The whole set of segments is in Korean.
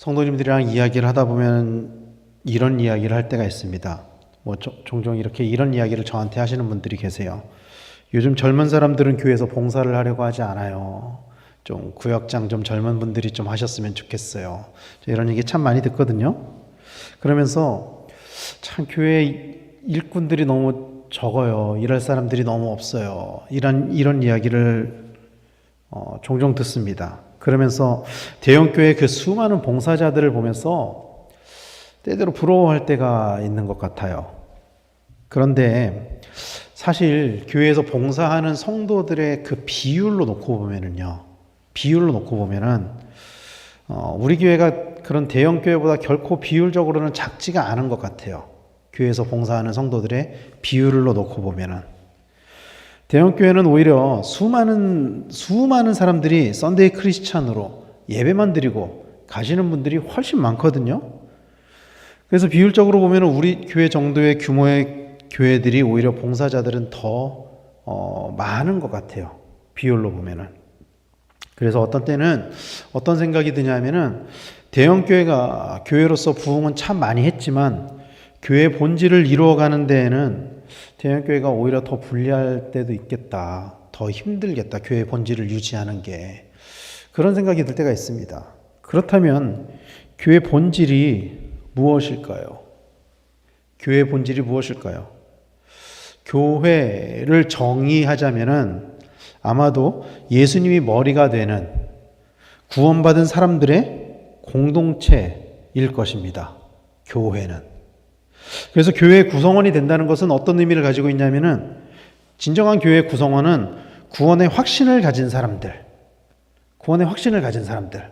성도님들이랑 이야기를 하다 보면 이런 이야기를 할 때가 있습니다. 뭐 조- 종종 이렇게 이런 이야기를 저한테 하시는 분들이 계세요. 요즘 젊은 사람들은 교회에서 봉사를 하려고 하지 않아요. 좀 구역장 좀 젊은 분들이 좀 하셨으면 좋겠어요. 저 이런 얘기 참 많이 듣거든요. 그러면서 참 교회 일꾼들이 너무 적어요. 일할 사람들이 너무 없어요. 이런 이런 이야기를 어, 종종 듣습니다. 그러면서 대형교회 그 수많은 봉사자들을 보면서 때때로 부러워할 때가 있는 것 같아요. 그런데 사실 교회에서 봉사하는 성도들의 그 비율로 놓고 보면은요, 비율로 놓고 보면은 어, 우리 교회가 그런 대형 교회보다 결코 비율적으로는 작지가 않은 것 같아요. 교회에서 봉사하는 성도들의 비율로 놓고 보면은 대형 교회는 오히려 수많은 수많은 사람들이 썬데이 크리스찬으로 예배만 드리고 가시는 분들이 훨씬 많거든요. 그래서 비율적으로 보면 우리 교회 정도의 규모의 교회들이 오히려 봉사자들은 더 어, 많은 것 같아요. 비율로 보면은. 그래서 어떤 때는 어떤 생각이 드냐면은 대형 교회가 교회로서 부흥은 참 많이 했지만 교회 본질을 이루어가는 데에는 대형 교회가 오히려 더 불리할 때도 있겠다. 더 힘들겠다. 교회 본질을 유지하는 게 그런 생각이 들 때가 있습니다. 그렇다면 교회 본질이 무엇일까요? 교회 본질이 무엇일까요? 교회를 정의하자면은 아마도 예수님이 머리가 되는 구원받은 사람들의 공동체일 것입니다. 교회는. 그래서 교회의 구성원이 된다는 것은 어떤 의미를 가지고 있냐면은 진정한 교회 구성원은 구원의 확신을 가진 사람들, 구원의 확신을 가진 사람들,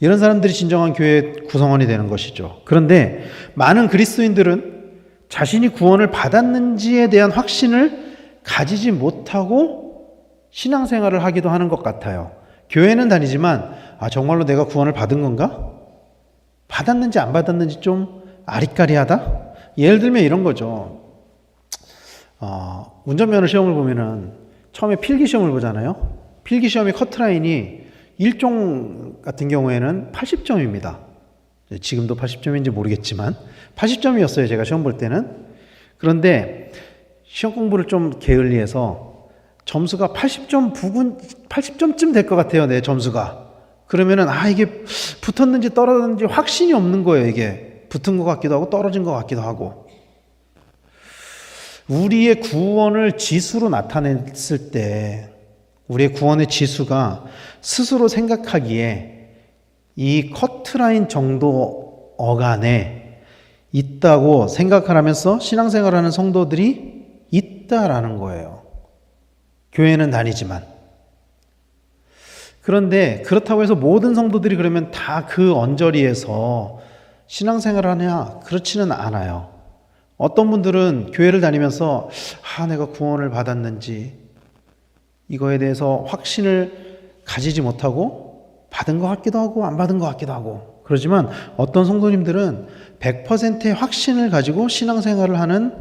이런 사람들이 진정한 교회 구성원이 되는 것이죠. 그런데 많은 그리스도인들은 자신이 구원을 받았는지에 대한 확신을 가지지 못하고 신앙생활을 하기도 하는 것 같아요. 교회는 다니지만 아 정말로 내가 구원을 받은 건가? 받았는지 안 받았는지 좀 아리까리하다. 예를 들면 이런 거죠. 어, 운전면허 시험을 보면은 처음에 필기 시험을 보잖아요. 필기 시험의 커트라인이 일종 같은 경우에는 80점입니다. 지금도 80점인지 모르겠지만 80점이었어요. 제가 시험 볼 때는. 그런데 시험 공부를 좀 게을리해서 점수가 80점 부근 80점쯤 될 것 같아요. 내 점수가. 그러면은 아 이게 붙었는지 떨어졌는지 확신이 없는 거예요. 이게 붙은 것 같기도 하고 떨어진 것 같기도 하고. 우리의 구원을 지수로 나타냈을 때 우리의 구원의 지수가 스스로 생각하기에 이 커트라인 정도 어간에 있다고 생각하면서 신앙생활하는 성도들이 있다라는 거예요. 교회는 다니지만. 그런데 그렇다고 해서 모든 성도들이 그러면 다 그 언저리에서 신앙생활을 하냐? 그렇지는 않아요. 어떤 분들은 교회를 다니면서 아, 내가 구원을 받았는지 이거에 대해서 확신을 가지지 못하고 받은 것 같기도 하고 안 받은 것 같기도 하고 그러지만 어떤 성도님들은 100%의 확신을 가지고 신앙생활을 하는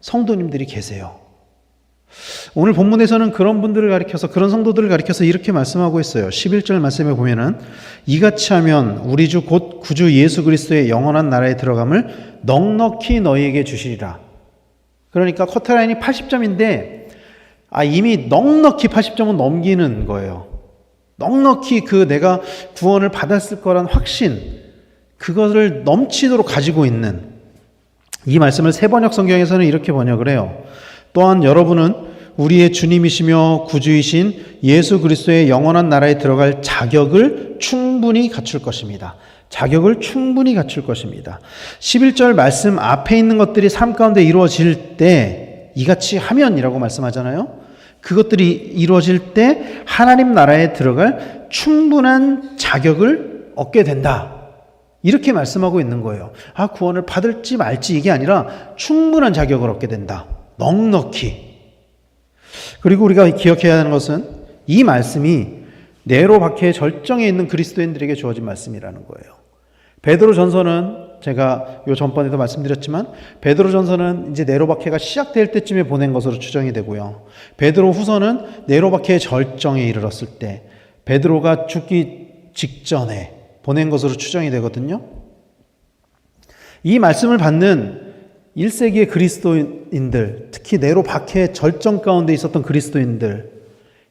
성도님들이 계세요. 오늘 본문에서는 그런 분들을 가리켜서 그런 성도들을 가리켜서 이렇게 말씀하고 있어요. 11절 말씀에 보면은 이같이 하면 우리 주 곧 구주 예수 그리스도의 영원한 나라에 들어감을 넉넉히 너희에게 주시리라. 그러니까 커트라인이 80점인데 아 이미 넉넉히 80점은 넘기는 거예요. 넉넉히 그 내가 구원을 받았을 거란 확신 그것을 넘치도록 가지고 있는 이 말씀을 세번역 성경에서는 이렇게 번역을 해요. 또한 여러분은 우리의 주님이시며 구주이신 예수 그리스도의 영원한 나라에 들어갈 자격을 충분히 갖출 것입니다. 자격을 충분히 갖출 것입니다. 11절 말씀 앞에 있는 것들이 삶 가운데 이루어질 때 이같이 하면이라고 말씀하잖아요. 그것들이 이루어질 때 하나님 나라에 들어갈 충분한 자격을 얻게 된다. 이렇게 말씀하고 있는 거예요. 아, 구원을 받을지 말지 이게 아니라 충분한 자격을 얻게 된다. 넉넉히. 그리고 우리가 기억해야 하는 것은 이 말씀이 네로 박해의 절정에 있는 그리스도인들에게 주어진 말씀이라는 거예요. 베드로 전서는 제가 요 전번에도 말씀드렸지만 베드로 전서는 이제 네로 박해가 시작될 때쯤에 보낸 것으로 추정이 되고요. 베드로 후서는 네로 박해의 절정에 이르렀을 때 베드로가 죽기 직전에 보낸 것으로 추정이 되거든요. 이 말씀을 받는 1세기의 그리스도인들, 특히 네로 박해 절정 가운데 있었던 그리스도인들,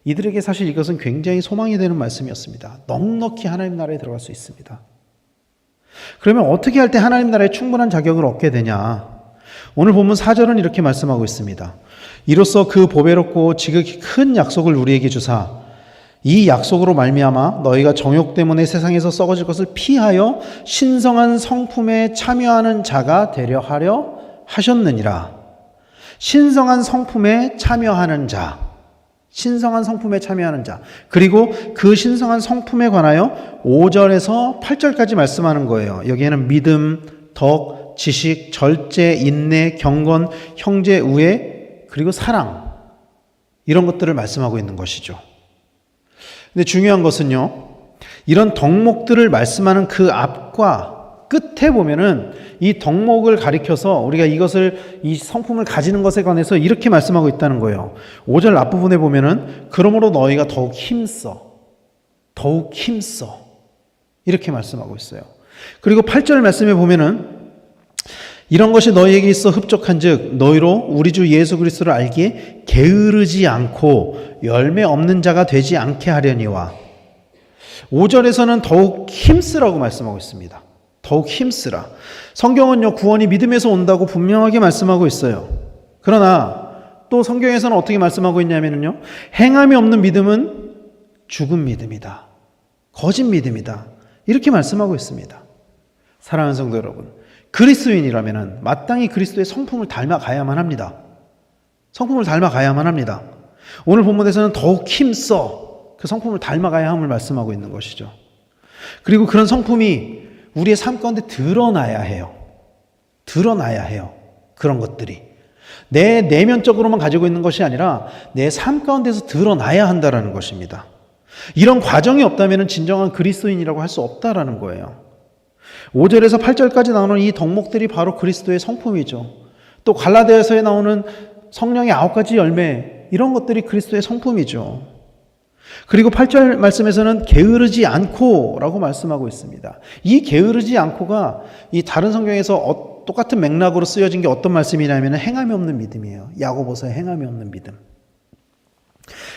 이들에게 사실 이것은 굉장히 소망이 되는 말씀이었습니다. 넉넉히 하나님 나라에 들어갈 수 있습니다. 그러면 어떻게 할 때 하나님 나라에 충분한 자격을 얻게 되냐? 오늘 본문 4절은 이렇게 말씀하고 있습니다. 이로써 그 보배롭고 지극히 큰 약속을 우리에게 주사 이 약속으로 말미암아 너희가 정욕 때문에 세상에서 썩어질 것을 피하여 신성한 성품에 참여하는 자가 되려 하려 하셨느니라. 신성한 성품에 참여하는 자. 신성한 성품에 참여하는 자. 그리고 그 신성한 성품에 관하여 5절에서 8절까지 말씀하는 거예요. 여기에는 믿음, 덕, 지식, 절제, 인내, 경건, 형제, 우애, 그리고 사랑. 이런 것들을 말씀하고 있는 것이죠. 근데 중요한 것은요. 이런 덕목들을 말씀하는 그 앞과 끝에 보면은 이 덕목을 가리켜서 우리가 이것을 이 성품을 가지는 것에 관해서 이렇게 말씀하고 있다는 거예요. 5절 앞부분에 보면은 그러므로 너희가 더욱 힘써. 더욱 힘써. 이렇게 말씀하고 있어요. 그리고 8절 말씀에 보면은 이런 것이 너희에게 있어 흡족한즉 너희로 우리 주 예수 그리스도를 알기에 게으르지 않고 열매 없는 자가 되지 않게 하려니와 5절에서는 더욱 힘쓰라고 말씀하고 있습니다. 더욱 힘쓰라. 성경은요, 구원이 믿음에서 온다고 분명하게 말씀하고 있어요. 그러나 또 성경에서는 어떻게 말씀하고 있냐면요, 행함이 없는 믿음은 죽은 믿음이다. 거짓 믿음이다. 이렇게 말씀하고 있습니다. 사랑하는 성도 여러분, 그리스도인이라면 마땅히 그리스도의 성품을 닮아가야만 합니다. 성품을 닮아가야만 합니다. 오늘 본문에서는 더욱 힘써 그 성품을 닮아가야 함을 말씀하고 있는 것이죠. 그리고 그런 성품이 우리의 삶 가운데 드러나야 해요. 드러나야 해요. 그런 것들이. 내 내면적으로만 가지고 있는 것이 아니라 내 삶 가운데서 드러나야 한다라는 것입니다. 이런 과정이 없다면 진정한 그리스도인이라고 할 수 없다라는 거예요. 5절에서 8절까지 나오는 이 덕목들이 바로 그리스도의 성품이죠. 또 갈라디아서에 나오는 성령의 아홉 가지 열매 이런 것들이 그리스도의 성품이죠. 그리고 8절 말씀에서는 게으르지 않고 라고 말씀하고 있습니다. 이 게으르지 않고가 이 다른 성경에서 어, 똑같은 맥락으로 쓰여진 게 어떤 말씀이냐면 행함이 없는 믿음이에요. 야고보서의 행함이 없는 믿음.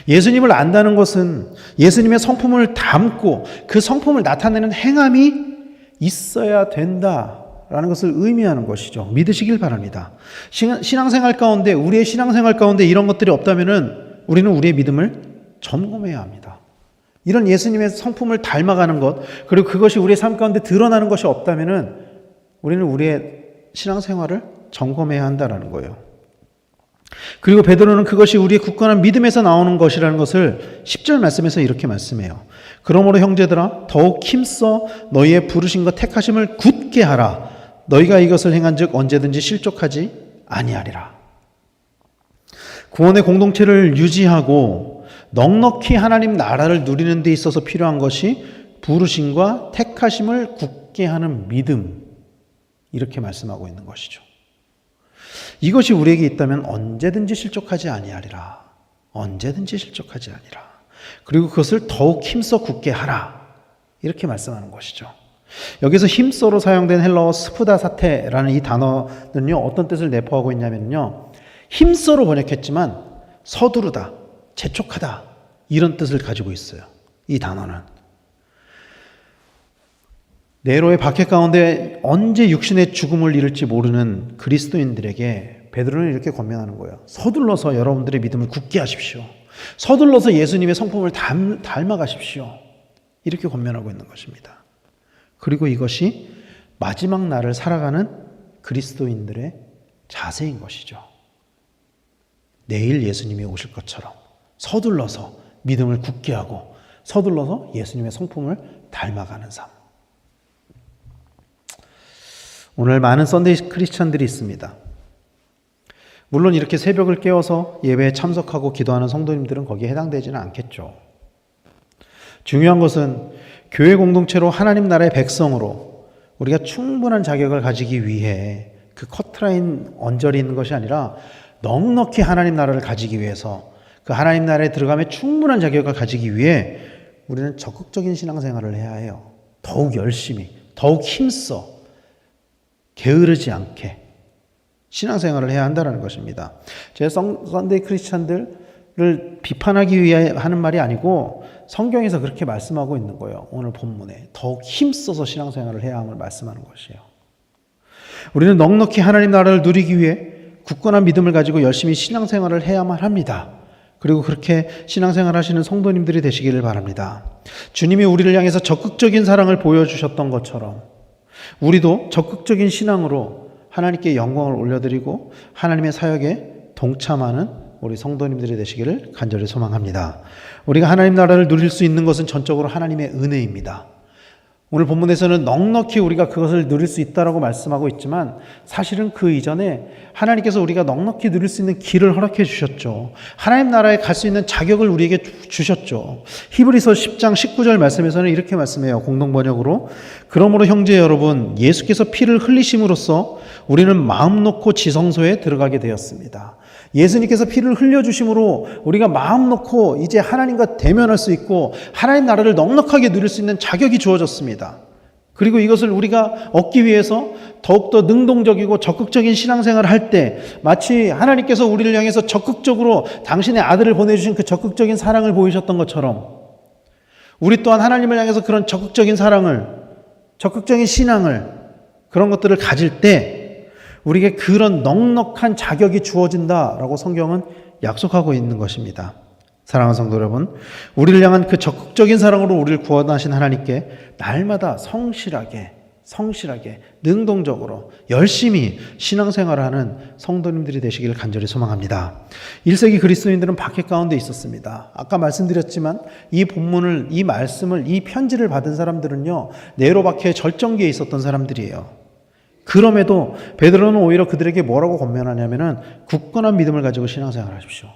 예수님을 안다는 것은 예수님의 성품을 담고 그 성품을 나타내는 행함이 있어야 된다 라는 것을 의미하는 것이죠. 믿으시길 바랍니다. 신앙생활 가운데 우리의 신앙생활 가운데 이런 것들이 없다면은 우리는 우리의 믿음을 점검해야 합니다. 이런 예수님의 성품을 닮아가는 것, 그리고 그것이 우리의 삶 가운데 드러나는 것이 없다면은 우리는 우리의 신앙생활을 점검해야 한다라는 거예요. 그리고 베드로는 그것이 우리의 굳건한 믿음에서 나오는 것이라는 것을 10절 말씀에서 이렇게 말씀해요. 그러므로 형제들아 더욱 힘써 너희의 부르신 것 택하심을 굳게 하라. 너희가 이것을 행한즉 언제든지 실족하지 아니하리라. 구원의 공동체를 유지하고 넉넉히 하나님 나라를 누리는 데 있어서 필요한 것이 부르심과 택하심을 굳게 하는 믿음. 이렇게 말씀하고 있는 것이죠. 이것이 우리에게 있다면 언제든지 실족하지 아니하리라. 언제든지 실족하지 아니라. 그리고 그것을 더욱 힘써 굳게 하라. 이렇게 말씀하는 것이죠. 여기서 힘써로 사용된 헬러어 스푸다 사테라는 이 단어는요, 어떤 뜻을 내포하고 있냐면요, 힘써로 번역했지만 서두르다, 재촉하다. 이런 뜻을 가지고 있어요. 이 단어는. 네로의 박해 가운데 언제 육신의 죽음을 이룰지 모르는 그리스도인들에게 베드로는 이렇게 권면하는 거예요. 서둘러서 여러분들의 믿음을 굳게 하십시오. 서둘러서 예수님의 성품을 닮, 닮아가십시오. 이렇게 권면하고 있는 것입니다. 그리고 이것이 마지막 날을 살아가는 그리스도인들의 자세인 것이죠. 내일 예수님이 오실 것처럼. 서둘러서 믿음을 굳게 하고 서둘러서 예수님의 성품을 닮아가는 삶. 오늘 많은 썬데이 크리스천들이 있습니다. 물론 이렇게 새벽을 깨워서 예배에 참석하고 기도하는 성도님들은 거기에 해당되지는 않겠죠. 중요한 것은 교회 공동체로 하나님 나라의 백성으로 우리가 충분한 자격을 가지기 위해 그 커트라인 언저리 있는 것이 아니라 넉넉히 하나님 나라를 가지기 위해서 그 하나님 나라에 들어가면 충분한 자격을 가지기 위해 우리는 적극적인 신앙생활을 해야 해요. 더욱 열심히, 더욱 힘써 게으르지 않게 신앙생활을 해야 한다는 것입니다. 제 성, 썬데이 크리스찬들을 비판하기 위해 하는 말이 아니고 성경에서 그렇게 말씀하고 있는 거예요. 오늘 본문에 더욱 힘써서 신앙생활을 해야 함을 말씀하는 것이에요. 우리는 넉넉히 하나님 나라를 누리기 위해 굳건한 믿음을 가지고 열심히 신앙생활을 해야만 합니다. 그리고 그렇게 신앙생활 하시는 성도님들이 되시기를 바랍니다. 주님이 우리를 향해서 적극적인 사랑을 보여주셨던 것처럼 우리도 적극적인 신앙으로 하나님께 영광을 올려드리고 하나님의 사역에 동참하는 우리 성도님들이 되시기를 간절히 소망합니다. 우리가 하나님 나라를 누릴 수 있는 것은 전적으로 하나님의 은혜입니다. 오늘 본문에서는 넉넉히 우리가 그것을 누릴 수 있다라고 말씀하고 있지만 사실은 그 이전에 하나님께서 우리가 넉넉히 누릴 수 있는 길을 허락해 주셨죠. 하나님 나라에 갈 수 있는 자격을 우리에게 주셨죠. 히브리서 10장 19절 말씀에서는 이렇게 말씀해요. 공동 번역으로 그러므로 형제 여러분 예수께서 피를 흘리심으로써 우리는 마음 놓고 지성소에 들어가게 되었습니다. 예수님께서 피를 흘려주심으로 우리가 마음 놓고 이제 하나님과 대면할 수 있고 하나님 나라를 넉넉하게 누릴 수 있는 자격이 주어졌습니다. 그리고 이것을 우리가 얻기 위해서 더욱더 능동적이고 적극적인 신앙생활을 할 때 마치 하나님께서 우리를 향해서 적극적으로 당신의 아들을 보내주신 그 적극적인 사랑을 보이셨던 것처럼 우리 또한 하나님을 향해서 그런 적극적인 사랑을 적극적인 신앙을 그런 것들을 가질 때 우리에게 그런 넉넉한 자격이 주어진다라고 성경은 약속하고 있는 것입니다. 사랑하는 성도 여러분, 우리를 향한 그 적극적인 사랑으로 우리를 구원하신 하나님께 날마다 성실하게, 성실하게, 능동적으로, 열심히 신앙생활을 하는 성도님들이 되시기를 간절히 소망합니다. 1세기 그리스도인들은 박해 가운데 있었습니다. 아까 말씀드렸지만 이 본문을, 이 말씀을, 이 편지를 받은 사람들은요, 네로 박해의 절정기에 있었던 사람들이에요. 그럼에도 베드로는 오히려 그들에게 뭐라고 권면하냐면은 굳건한 믿음을 가지고 신앙생활 하십시오.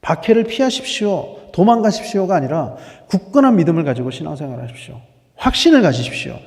박해를 피하십시오. 도망가십시오가 아니라 굳건한 믿음을 가지고 신앙생활 하십시오. 확신을 가지십시오.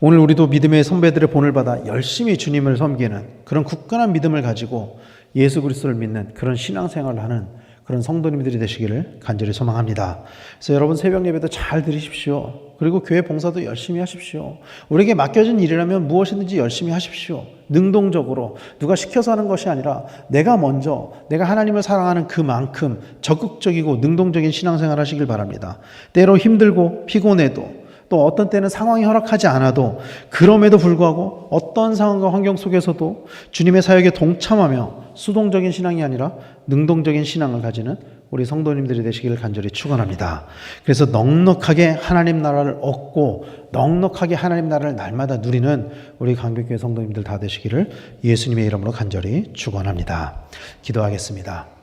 오늘 우리도 믿음의 선배들의 본을 받아 열심히 주님을 섬기는 그런 굳건한 믿음을 가지고 예수 그리스도를 믿는 그런 신앙생활을 하는 그런 성도님들이 되시기를 간절히 소망합니다. 그래서 여러분 새벽 예배도 잘 드리십시오. 그리고 교회 봉사도 열심히 하십시오. 우리에게 맡겨진 일이라면 무엇이든지 열심히 하십시오. 능동적으로 누가 시켜서 하는 것이 아니라 내가 먼저 내가 하나님을 사랑하는 그만큼 적극적이고 능동적인 신앙생활 하시길 바랍니다. 때로 힘들고 피곤해도 또 어떤 때는 상황이 허락하지 않아도 그럼에도 불구하고 어떤 상황과 환경 속에서도 주님의 사역에 동참하며 수동적인 신앙이 아니라 능동적인 신앙을 가지는 우리 성도님들이 되시기를 간절히 축원합니다. 그래서 넉넉하게 하나님 나라를 얻고 넉넉하게 하나님 나라를 날마다 누리는 우리 강백교회 성도님들 다 되시기를 예수님의 이름으로 간절히 축원합니다. 기도하겠습니다.